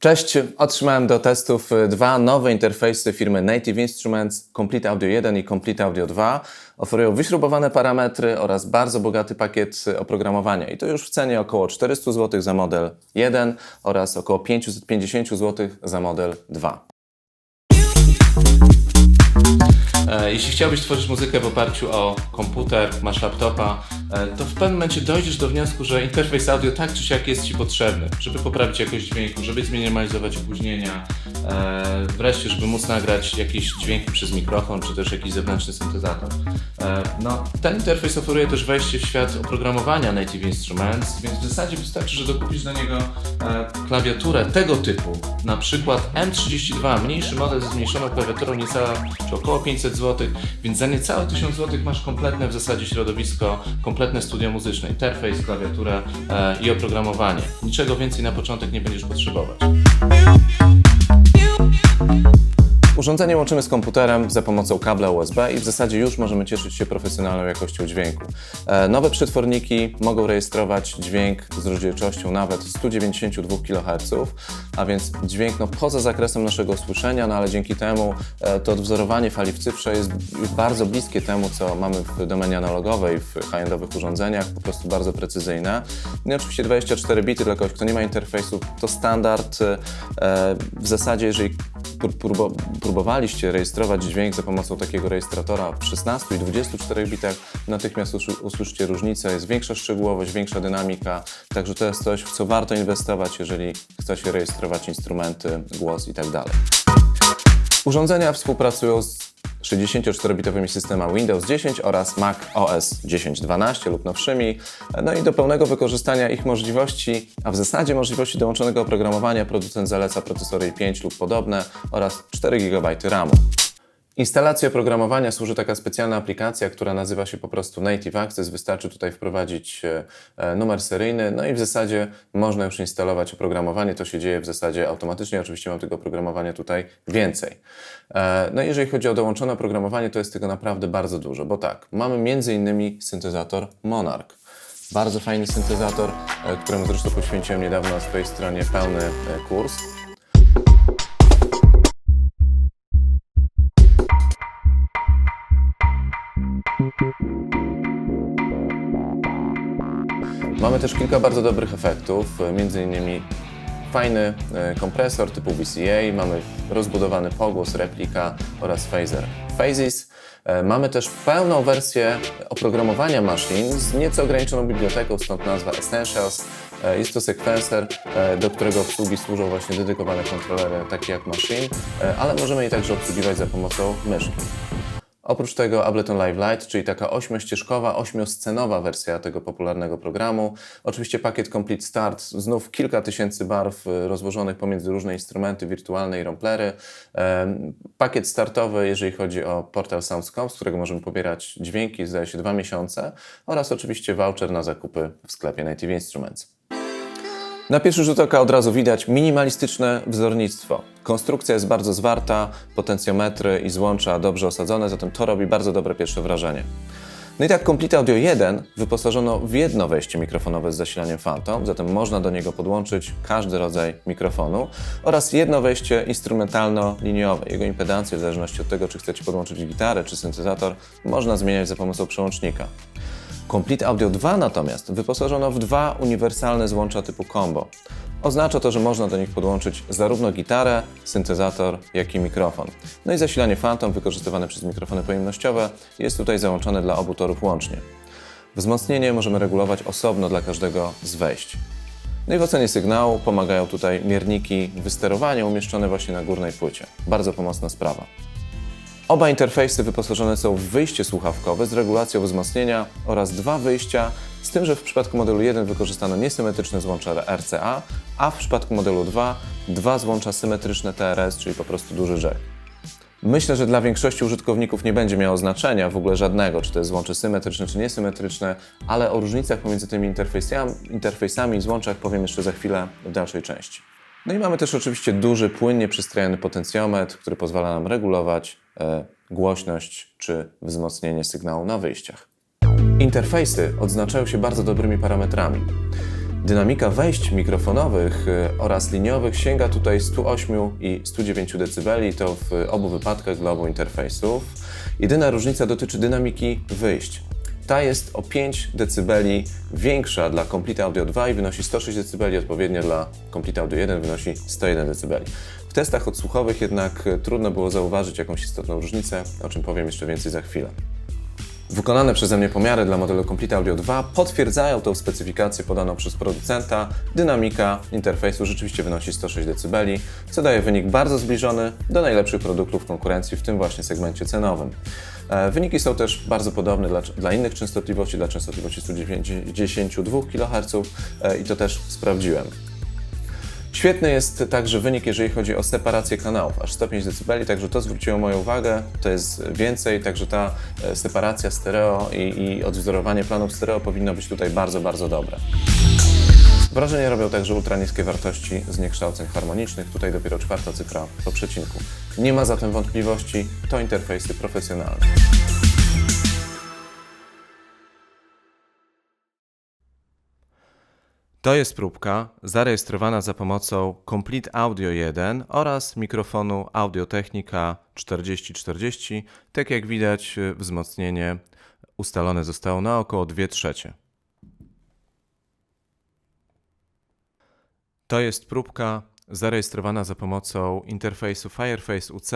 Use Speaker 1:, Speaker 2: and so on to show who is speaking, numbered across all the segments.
Speaker 1: Cześć, otrzymałem do testów y, dwa nowe interfejsy firmy Native Instruments Complete Audio 1 i Complete Audio 2. Oferują wyśrubowane parametry oraz bardzo bogaty pakiet y, oprogramowania i to już w cenie około 400 zł za model 1 oraz około 550 zł za model 2. E, Jeśli chciałbyś tworzyć muzykę w oparciu o komputer, masz laptopa, to w pewnym momencie dojdziesz do wniosku, że interfejs audio tak czy siak jest Ci potrzebny, żeby poprawić jakość dźwięku, żeby zminimalizować opóźnienia, e, wreszcie, żeby móc nagrać jakieś dźwięki przez mikrofon, czy też jakiś zewnętrzny syntezator. E, No, ten interfejs oferuje też wejście w świat oprogramowania Native Instruments, więc w zasadzie wystarczy, że dokupisz do niego e, klawiaturę tego typu, na przykład M32, mniejszy model ze zmniejszoną klawiaturą, niecała, czy około 500 zł, więc za niecałe 1000 zł masz kompletne w zasadzie środowisko, kompletne studio muzyczne, interfejs, klawiaturę e, i oprogramowanie. Niczego więcej na początek nie będziesz potrzebować. Urządzenie łączymy z komputerem za pomocą kabla USB i w zasadzie już możemy cieszyć się profesjonalną jakością dźwięku. E, Nowe przetworniki mogą rejestrować dźwięk z rozdzielczością nawet 192 kHz, a więc dźwięk no, poza zakresem naszego słyszenia, no ale dzięki temu e, to odwzorowanie fali w cyfrze jest bardzo bliskie temu, co mamy w domenie analogowej, w high-endowych urządzeniach, po prostu bardzo precyzyjne. No i oczywiście 24 bity dla kogoś, kto nie ma interfejsu, to standard. E, W zasadzie, jeżeli pró- próbo- próbowaliście rejestrować dźwięk za pomocą takiego rejestratora w 16 i 24 bitach, natychmiast usły- usłyszycie różnicę, jest większa szczegółowość, większa dynamika, także to jest coś, w co warto inwestować, jeżeli chce się rejestrować instrumenty, głos i tak dalej. Urządzenia współpracują z 64-bitowymi systemami Windows 10 oraz Mac OS 10.12 lub nowszymi. No i do pełnego wykorzystania ich możliwości, a w zasadzie możliwości dołączonego oprogramowania producent zaleca procesory i5 lub podobne oraz 4 GB RAMu. Instalacji oprogramowania służy taka specjalna aplikacja, która nazywa się po prostu Native Access. Wystarczy tutaj wprowadzić e, e, numer seryjny, no i w zasadzie można już instalować oprogramowanie. To się dzieje w zasadzie automatycznie. Oczywiście mam tego oprogramowania tutaj więcej. E, No i jeżeli chodzi o dołączone oprogramowanie, to jest tego naprawdę bardzo dużo, bo tak, mamy między innymi syntezator Monarch. Bardzo fajny syntezator, któremu zresztą poświęciłem niedawno na swojej stronie pełny kurs. Mamy też kilka bardzo dobrych efektów, e, między innymi fajny e, kompresor typu VCA, mamy rozbudowany pogłos, replika oraz phaser. Phases. E, Mamy też pełną wersję oprogramowania maszyn z nieco ograniczoną biblioteką, stąd nazwa Essentials. Jest to sekwenser, do którego obsługi służą właśnie dedykowane kontrolery, takie jak e, ale możemy je także obsługiwać za pomocą myszki. Oprócz tego Ableton Live Lite, czyli taka ośmiościeżkowa, ośmioscenowa wersja tego popularnego programu. Oczywiście pakiet Complete Start, znów kilka tysięcy barw y, rozłożonych pomiędzy różne instrumenty wirtualne i romplery. Pakiet startowy, jeżeli chodzi o portal Sounds.com, z którego możemy pobierać dźwięki, zdaje się dwa miesiące oraz oczywiście voucher na zakupy w sklepie Native Instruments. Na pierwszy rzut oka od razu widać minimalistyczne wzornictwo. Konstrukcja jest bardzo zwarta, potencjometry i złącza dobrze osadzone, zatem to robi bardzo dobre pierwsze wrażenie. No i tak Complete Audio 1 wyposażono w jedno wejście mikrofonowe z zasilaniem Phantom, zatem można do niego podłączyć każdy rodzaj mikrofonu oraz jedno wejście instrumentalno-liniowe. Jego impedancję, w zależności od tego, czy chcecie podłączyć gitarę czy syntezator, można zmieniać za pomocą przełącznika. Complete Audio 2 natomiast wyposażono w dwa uniwersalne złącza typu combo. Oznacza to, że można do nich podłączyć zarówno gitarę, syntezator, jak i mikrofon. No i zasilanie Phantom wykorzystywane przez mikrofony pojemnościowe jest tutaj załączone dla obu torów łącznie. Wzmocnienie możemy regulować osobno dla każdego z wejść. No i w ocenie sygnału pomagają tutaj mierniki wysterowania umieszczone właśnie na górnej płycie. Bardzo pomocna sprawa. Oba interfejsy wyposażone są w wyjście słuchawkowe z regulacją wzmocnienia oraz dwa wyjścia, z tym, że w przypadku modelu 1 wykorzystano niesymetryczne złącza RCA, a w przypadku modelu 2 dwa złącza symetryczne TRS, czyli po prostu duży jack. Myślę, że dla większości użytkowników nie będzie miało znaczenia w ogóle żadnego, czy to jest złącze symetryczne, czy niesymetryczne, ale o różnicach pomiędzy tymi interfejsami, interfejsami i złączach powiem jeszcze za chwilę w dalszej części. No i mamy też oczywiście duży, płynnie przystrojony potencjometr, który pozwala nam regulować e, głośność czy wzmocnienie sygnału na wyjściach. Interfejsy odznaczają się bardzo dobrymi parametrami. Dynamika wejść mikrofonowych y, oraz liniowych sięga tutaj 108 i 109 dB, to w obu wypadkach dla obu interfejsów. Jedyna różnica dotyczy dynamiki wyjść. Ta jest o 5 dB większa dla Complete Audio 2 i wynosi 106 dB, odpowiednio dla Complete Audio 1 wynosi 101 dB. W testach odsłuchowych jednak trudno było zauważyć jakąś istotną różnicę, o czym powiem jeszcze więcej za chwilę. Wykonane przeze mnie pomiary dla modelu Complete Audio 2 potwierdzają tą specyfikację podaną przez producenta. Dynamika interfejsu rzeczywiście wynosi 106 dB, co daje wynik bardzo zbliżony do najlepszych produktów konkurencji w tym właśnie segmencie cenowym. E, Wyniki są też bardzo podobne dla, dla innych częstotliwości, dla częstotliwości 192 kHz e, i to też sprawdziłem. Świetny jest także wynik, jeżeli chodzi o separację kanałów, aż 105 dB, także to zwróciło moją uwagę, to jest więcej, także ta e, separacja stereo i, i odwzorowanie planów stereo powinno być tutaj bardzo, bardzo dobre. Wrażenie robią także ultra niskie wartości zniekształceń harmonicznych, tutaj dopiero czwarta cyfra po przecinku. Nie ma zatem wątpliwości, to interfejsy profesjonalne. To jest próbka zarejestrowana za pomocą Complete Audio 1 oraz mikrofonu Audio Technica 4040. Tak jak widać, wzmocnienie ustalone zostało na około 2 trzecie. To jest próbka zarejestrowana za pomocą interfejsu Fireface UC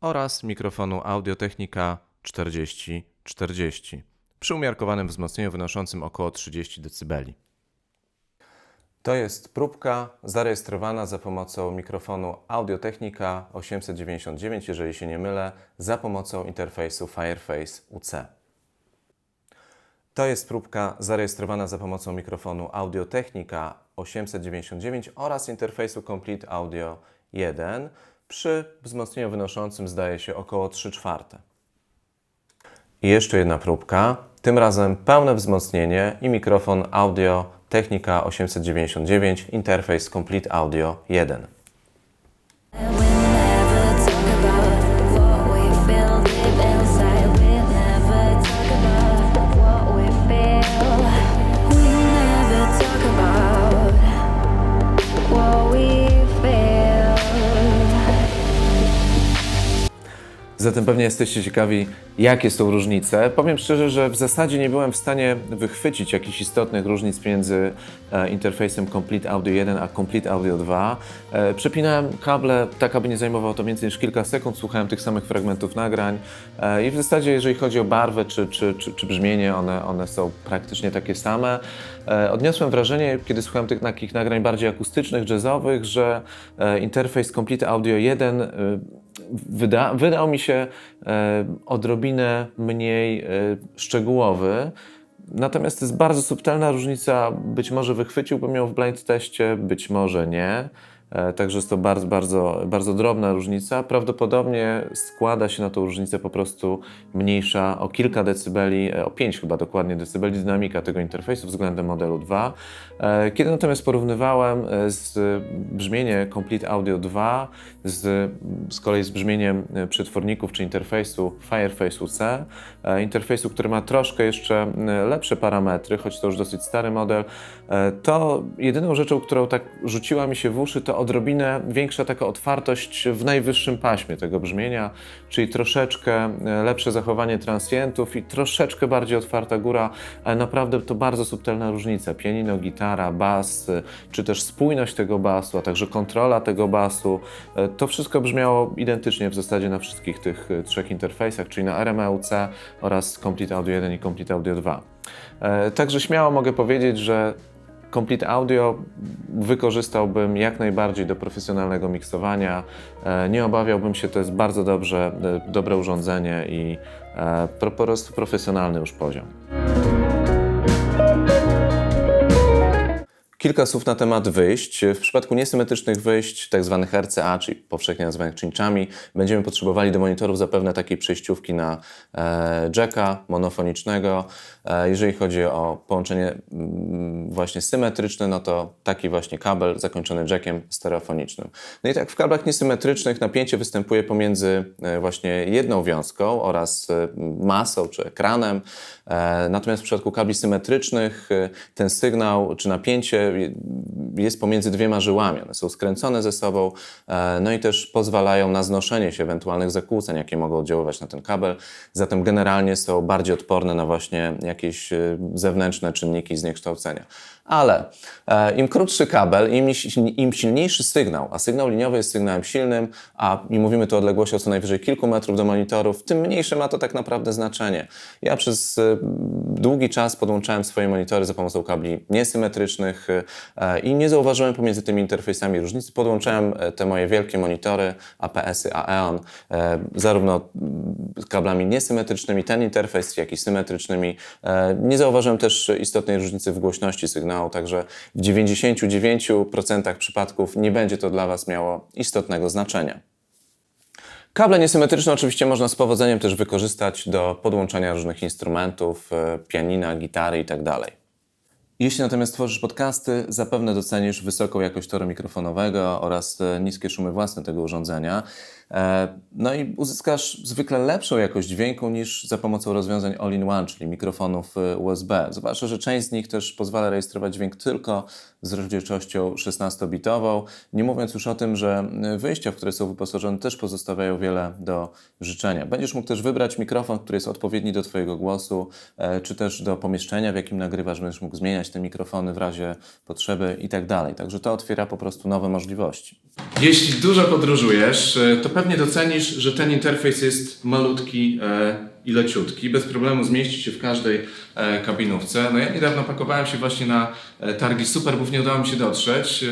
Speaker 1: oraz mikrofonu Audio Technica 4040 przy umiarkowanym wzmocnieniu wynoszącym około 30 dB. To jest próbka zarejestrowana za pomocą mikrofonu Audio-Technica 899, jeżeli się nie mylę, za pomocą interfejsu Fireface UC. To jest próbka zarejestrowana za pomocą mikrofonu Audio-Technica 899 oraz interfejsu Complete Audio 1 przy wzmocnieniu wynoszącym zdaje się około 3 czwarte. I jeszcze jedna próbka, tym razem pełne wzmocnienie i mikrofon Audio Technika 899, interfejs Complete Audio 1. Zatem pewnie jesteście ciekawi, jakie są różnice. Powiem szczerze, że w zasadzie nie byłem w stanie wychwycić jakichś istotnych różnic między e, interfejsem Complete Audio 1 a Complete Audio 2. E, przepinałem kable tak, aby nie zajmowało to więcej niż kilka sekund, słuchałem tych samych fragmentów nagrań e, i w zasadzie jeżeli chodzi o barwę czy, czy, czy, czy brzmienie, one, one są praktycznie takie same. Odniosłem wrażenie, kiedy słuchałem tych takich nagrań bardziej akustycznych, jazzowych, że interfejs Complete Audio 1 e, wyda, wydał mi się odrobinę mniej szczegółowy. Natomiast to jest bardzo subtelna różnica. Być może wychwyciłbym ją w blind teście, być może nie. E, także jest to bardzo, bardzo, bardzo drobna różnica. Prawdopodobnie składa się na tą różnicę po prostu mniejsza o kilka decybeli, e, o 5 chyba dokładnie decybeli dynamika tego interfejsu względem modelu 2. E, kiedy natomiast porównywałem z brzmienie Complete Audio 2 z, z kolei z brzmieniem przetworników czy interfejsu Fireface UC, interfejsu, który ma troszkę jeszcze lepsze parametry, choć to już dosyć stary model, to jedyną rzeczą, którą tak rzuciła mi się w uszy, to odrobinę większa taka otwartość w najwyższym paśmie tego brzmienia, czyli troszeczkę e, lepsze zachowanie transientów i troszeczkę bardziej otwarta góra, ale naprawdę to bardzo subtelna różnica. Pianino, gitara, bas, e, czy też spójność tego basu, a także kontrola tego basu, e, to wszystko brzmiało identycznie w zasadzie na wszystkich tych trzech interfejsach, czyli na RMEUC oraz Complete Audio 1 i Complete Audio 2. Także śmiało mogę powiedzieć, że Complete Audio wykorzystałbym jak najbardziej do profesjonalnego miksowania. E, nie obawiałbym się, to jest bardzo dobrze, e, dobre urządzenie i e, po prostu profesjonalny już poziom. Kilka słów na temat wyjść. W przypadku niesymetrycznych wyjść, tak zwanych RCA, czyli powszechnie nazywanych cinchami, będziemy potrzebowali do monitorów zapewne takiej przejściówki na e, jacka monofonicznego. E, jeżeli chodzi o połączenie właśnie symetryczne, no to taki właśnie kabel zakończony jackiem stereofonicznym. No i tak w kablach niesymetrycznych napięcie występuje pomiędzy e, właśnie jedną wiązką oraz masą czy ekranem. Natomiast w przypadku kabli symetrycznych ten sygnał czy napięcie jest pomiędzy dwiema żyłami. One są skręcone ze sobą, e, no i też pozwalają na znoszenie się ewentualnych zakłóceń, jakie mogą oddziaływać na ten kabel. Zatem generalnie są bardziej odporne na właśnie jakieś e, zewnętrzne czynniki zniekształcenia. Ale e, im krótszy kabel, im, im silniejszy sygnał, a sygnał liniowy jest sygnałem silnym, a mówimy tu o odległości o co najwyżej kilku metrów do monitorów, tym mniejsze ma to tak naprawdę znaczenie. Ja przez e, długi czas podłączałem swoje monitory za pomocą kabli niesymetrycznych e, i nie zauważyłem pomiędzy tymi interfejsami różnicy. Podłączałem te moje wielkie monitory APS-y Aeon zarówno kablami niesymetrycznymi, ten interfejs, jak i symetrycznymi. Nie zauważyłem też istotnej różnicy w głośności sygnału, także w 99% przypadków nie będzie to dla Was miało istotnego znaczenia. Kable niesymetryczne oczywiście można z powodzeniem też wykorzystać do podłączania różnych instrumentów, e, pianina, gitary itd. Jeśli natomiast tworzysz podcasty, zapewne docenisz wysoką jakość toru mikrofonowego oraz e, niskie szumy własne tego urządzenia. E, No i uzyskasz zwykle lepszą jakość dźwięku niż za pomocą rozwiązań all-in-one, czyli mikrofonów e, USB. Zwłaszcza, że część z nich też pozwala rejestrować dźwięk tylko z rozdzielczością 16-bitową. Nie mówiąc już o tym, że e, wyjścia, w które są wyposażone, też pozostawiają wiele do życzenia. Będziesz mógł też wybrać mikrofon, który jest odpowiedni do Twojego głosu, e, czy też do pomieszczenia, w jakim nagrywasz. Będziesz mógł zmieniać te mikrofony w razie potrzeby i tak dalej. Także to otwiera po prostu nowe możliwości.
Speaker 2: Jeśli dużo podróżujesz, e, to pewnie docenisz, że ten interfejs jest malutki e, i leciutki. Bez problemu zmieści się w każdej e, kabinówce. No ja niedawno pakowałem się właśnie na e, targi Superbów, nie udało mi się dotrzeć,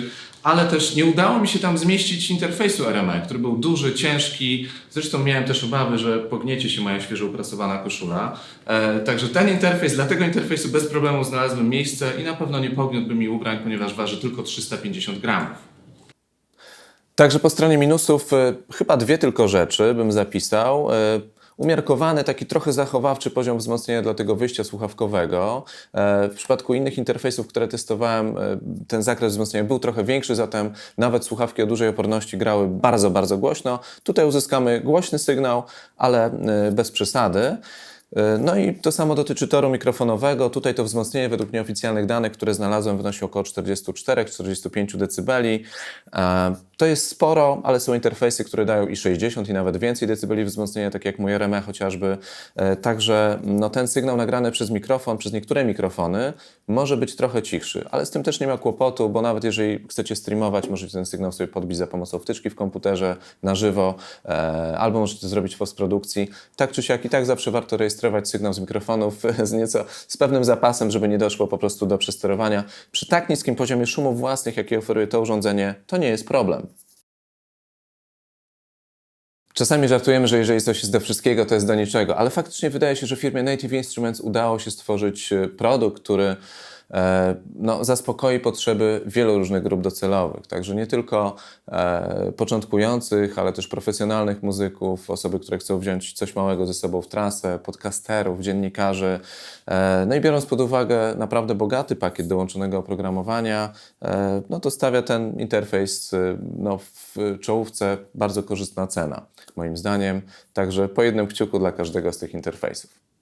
Speaker 2: ale też nie udało mi się tam zmieścić interfejsu RME, który był duży, ciężki. Zresztą miałem też obawy, że pogniecie się moja świeżo uprasowana koszula. Także ten interfejs, dla tego interfejsu bez problemu znalazłem miejsce i na pewno nie pogniótłby mi ubrań, ponieważ waży tylko 350 gramów.
Speaker 1: Także po stronie minusów e, chyba dwie tylko rzeczy bym zapisał. E, Umiarkowany, taki trochę zachowawczy poziom wzmocnienia dla tego wyjścia słuchawkowego. E, W przypadku innych interfejsów, które testowałem, ten zakres wzmocnienia był trochę większy, zatem nawet słuchawki o dużej oporności grały bardzo, bardzo głośno. Tutaj uzyskamy głośny sygnał, ale bez przesady. E, No i to samo dotyczy toru mikrofonowego. Tutaj to wzmocnienie według nieoficjalnych danych, które znalazłem, wynosi około 44-45 dB. E, To jest sporo, ale są interfejsy, które dają i 60 i nawet więcej decybeli wzmocnienia, tak jak mój RME chociażby. E, Także no, ten sygnał nagrany przez mikrofon, przez niektóre mikrofony może być trochę cichszy, ale z tym też nie ma kłopotu, bo nawet jeżeli chcecie streamować, możecie ten sygnał sobie podbić za pomocą wtyczki w komputerze na żywo, albo możecie to zrobić w postprodukcji. Tak czy siak i tak zawsze warto rejestrować sygnał z mikrofonów z nieco z pewnym zapasem, żeby nie doszło po prostu do przesterowania. Przy tak niskim poziomie szumów własnych, jaki oferuje to urządzenie, to nie jest problem. Czasami żartujemy, że jeżeli coś jest do wszystkiego, to jest do niczego, ale faktycznie wydaje się, że firmie Native Instruments udało się stworzyć e, produkt, który no, zaspokoi potrzeby wielu różnych grup docelowych. Także nie tylko e, początkujących, ale też profesjonalnych muzyków, osoby, które chcą wziąć coś małego ze sobą w trasę, podcasterów, dziennikarzy. E, no i biorąc pod uwagę naprawdę bogaty pakiet dołączonego oprogramowania, e, no to stawia ten interfejs e, no, w czołówce bardzo korzystna cena, moim zdaniem. Także po jednym kciuku dla każdego z tych interfejsów.